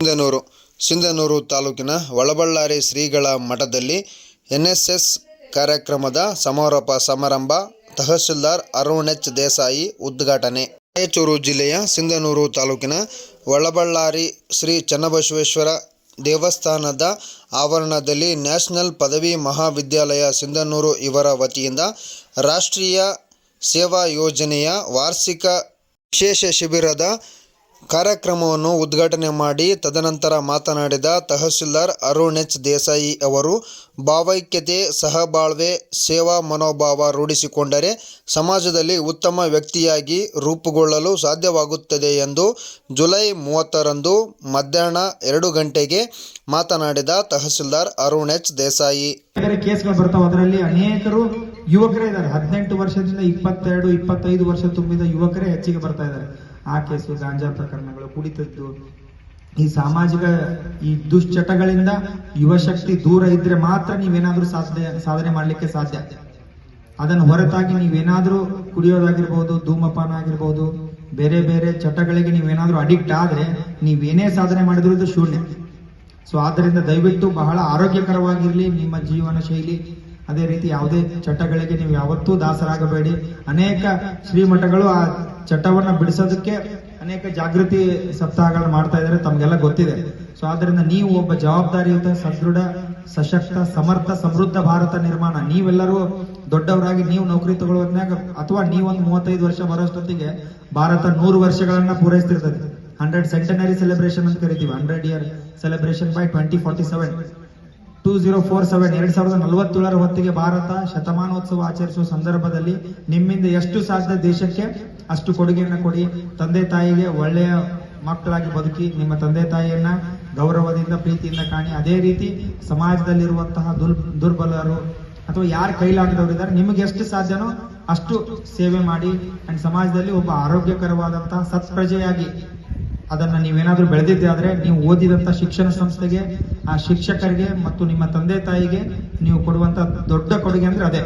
ಸಿಂಧನೂರು ಸಿಂಧನೂರು ತಾಲೂಕಿನ ಒಳಬಳ್ಳಾರಿ ಶ್ರೀಗಳ ಮಠದಲ್ಲಿ ಎನ್ಎಸ್ಎಸ್ ಕಾರ್ಯಕ್ರಮದ ಸಮಾರೋಪ ಸಮಾರಂಭ ತಹಶೀಲ್ದಾರ್ ಅರುಣ್ ಎಚ್ ದೇಸಾಯಿ ಉದ್ಘಾಟನೆ. ರಾಯಚೂರು ಜಿಲ್ಲೆಯ ಸಿಂಧನೂರು ತಾಲೂಕಿನ ಒಳಬಳ್ಳಾರಿ ಶ್ರೀ ಚನ್ನಬಸವೇಶ್ವರ ದೇವಸ್ಥಾನದ ಆವರಣದಲ್ಲಿ ನ್ಯಾಷನಲ್ ಪದವಿ ಮಹಾವಿದ್ಯಾಲಯ ಸಿಂಧನೂರು ಇವರ ವತಿಯಿಂದ ರಾಷ್ಟ್ರೀಯ ಸೇವಾ ಯೋಜನೆಯ ವಾರ್ಷಿಕ ವಿಶೇಷ ಶಿಬಿರದ ಕಾರ್ಯಕ್ರಮವನ್ನು ಉದ್ಘಾಟನೆ ಮಾಡಿ ತದನಂತರ ಮಾತನಾಡಿದ ತಹಶೀಲ್ದಾರ್ ಅರುಣ್ ಎಚ್ ದೇಸಾಯಿ ಅವರು, ಭಾವೈಕ್ಯತೆ, ಸಹಬಾಳ್ವೆ, ಸೇವಾ ಮನೋಭಾವ ರೂಢಿಸಿಕೊಂಡರೆ ಸಮಾಜದಲ್ಲಿ ಉತ್ತಮ ವ್ಯಕ್ತಿಯಾಗಿ ರೂಪುಗೊಳ್ಳಲು ಸಾಧ್ಯವಾಗುತ್ತದೆ ಎಂದು ಜುಲೈ ಮೂವತ್ತರಂದು ಮಧ್ಯಾಹ್ನ ಎರಡು ಗಂಟೆಗೆ ಮಾತನಾಡಿದ ತಹಶೀಲ್ದಾರ್ ಅರುಣ್ ಎಚ್ ದೇಸಾಯಿ. ಅನೇಕರು ಯುವಕರೇ ಇದ್ದಾರೆ. ಹದಿನೆಂಟು ವರ್ಷದಿಂದ ಇಪ್ಪತ್ತೆರಡು, ಇಪ್ಪತ್ತೈದು ವರ್ಷ ತುಂಬಿದ ಯುವಕರೇ ಹೆಚ್ಚಿಗೆ ಬರ್ತಾ ಇದ್ದಾರೆ. ಆ ಕೇಸು ಗಾಂಜಾ ಪ್ರಕರಣಗಳು ಕುಡಿತದ್ದು ಈ ಸಾಮಾಜಿಕ, ಈ ದುಶ್ಚಟಗಳಿಂದ ಯುವಶಕ್ತಿ ದೂರ ಇದ್ರೆ ಮಾತ್ರ ನೀವೇನಾದ್ರೂ ಸಾಧನೆ ಸಾಧನೆ ಮಾಡ್ಲಿಕ್ಕೆ ಸಾಧ್ಯ. ಅದನ್ನು ಹೊರತಾಗಿ ನೀವೇನಾದ್ರೂ ಕುಡಿಯೋದಾಗಿರ್ಬೋದು, ಧೂಮಪಾನ ಆಗಿರ್ಬೋದು, ಬೇರೆ ಬೇರೆ ಚಟಗಳಿಗೆ ನೀವೇನಾದ್ರೂ ಅಡಿಕ್ಟ್ ಆದ್ರೆ ನೀವೇನೇ ಸಾಧನೆ ಮಾಡಿದ್ರು ಶೂನ್ಯ. ಸೊ, ಆದ್ದರಿಂದ ದಯವಿಟ್ಟು ಬಹಳ ಆರೋಗ್ಯಕರವಾಗಿರಲಿ ನಿಮ್ಮ ಜೀವನ ಶೈಲಿ. ಅದೇ ರೀತಿ ಯಾವುದೇ ಚಟಗಳಿಗೆ ನೀವು ಯಾವತ್ತೂ ದಾಸರಾಗಬೇಡಿ. ಅನೇಕ ಶ್ರೀಮಠಗಳು ಆ ಚಟವನ್ನ ಬಿಡಿಸೋದಕ್ಕೆ ಅನೇಕ ಜಾಗೃತಿ ಸಪ್ತಾಹಗಳನ್ನ ಮಾಡ್ತಾ ಇದ್ದಾರೆ ತಮ್ಗೆಲ್ಲ ಗೊತ್ತಿದೆ. ಸೊ ಆದ್ರಿಂದ ನೀವು ಒಬ್ಬ ಜವಾಬ್ದಾರಿಯುತ, ಸದೃಢ, ಸಶಕ್ತ, ಸಮರ್ಥ, ಸಮೃದ್ಧ ಭಾರತ ನಿರ್ಮಾಣ, ನೀವೆಲ್ಲರೂ ದೊಡ್ಡವರಾಗಿ ನೀವು ನೌಕರಿ ತಗೊಳ್ಳೋದ್ನಾಗ ಅಥವಾ ನೀವೊಂದು ಮೂವತ್ತೈದು ವರ್ಷ ಬರೋಷ್ಟೊತ್ತಿಗೆ ಭಾರತ ನೂರು ವರ್ಷಗಳನ್ನ ಪೂರೈಸ್ತಿರ್ತದೆ. ಹಂಡ್ರೆಡ್ ಸೆಂಟನರಿ ಸೆಲೆಬ್ರೇಷನ್ ಅಂತ ಕರಿತೀವಿ. Hundred year celebration by twenty forty seven two zero four seven ಎರಡ್ ಸಾವಿರದ ನಲವತ್ತೇಳರ ಹೊತ್ತಿಗೆ ಭಾರತ ಶತಮಾನೋತ್ಸವ ಆಚರಿಸುವ ಸಂದರ್ಭದಲ್ಲಿ ನಿಮ್ಮಿಂದ ಎಷ್ಟು ಸಾಧ್ಯ ದೇಶಕ್ಕೆ, ಅಷ್ಟು ಕೊಡುಗೆಯನ್ನ ಕೊಡಿ. ತಂದೆ ತಾಯಿಗೆ ಒಳ್ಳೆಯ ಮಕ್ಕಳಾಗಿ ಬದುಕಿ, ನಿಮ್ಮ ತಂದೆ ತಾಯಿಯನ್ನ ಗೌರವದಿಂದ, ಪ್ರೀತಿಯಿಂದ ಕಾಣಿ. ಅದೇ ರೀತಿ ಸಮಾಜದಲ್ಲಿರುವಂತಹ ದುರ್, ದುರ್ಬಲರು ಅಥವಾ ಯಾರು ಕೈಲಾಗದವರಿದ್ದಾರೆ ನಿಮಗೆ ಎಷ್ಟು ಸಾಧ್ಯನೋ ಅಷ್ಟು ಸೇವೆ ಮಾಡಿ. ಅಂಡ್ ಸಮಾಜದಲ್ಲಿ ಒಬ್ಬ ಆರೋಗ್ಯಕರವಾದಂತಹ ಸತ್ಪ್ರಜೆಯಾಗಿ ಅದನ್ನ ನೀವೇನಾದ್ರೂ ಬೆಳೆದಿದ್ದೆ ಆದ್ರೆ ನೀವು ಓದಿದಂತ ಶಿಕ್ಷಣ ಸಂಸ್ಥೆಗೆ, ಆ ಶಿಕ್ಷಕರಿಗೆ ಮತ್ತು ನಿಮ್ಮ ತಂದೆ ತಾಯಿಗೆ ನೀವು ಕೊಡುವಂತ ದೊಡ್ಡ ಕೊಡುಗೆ ಅಂದ್ರೆ ಅದೇ.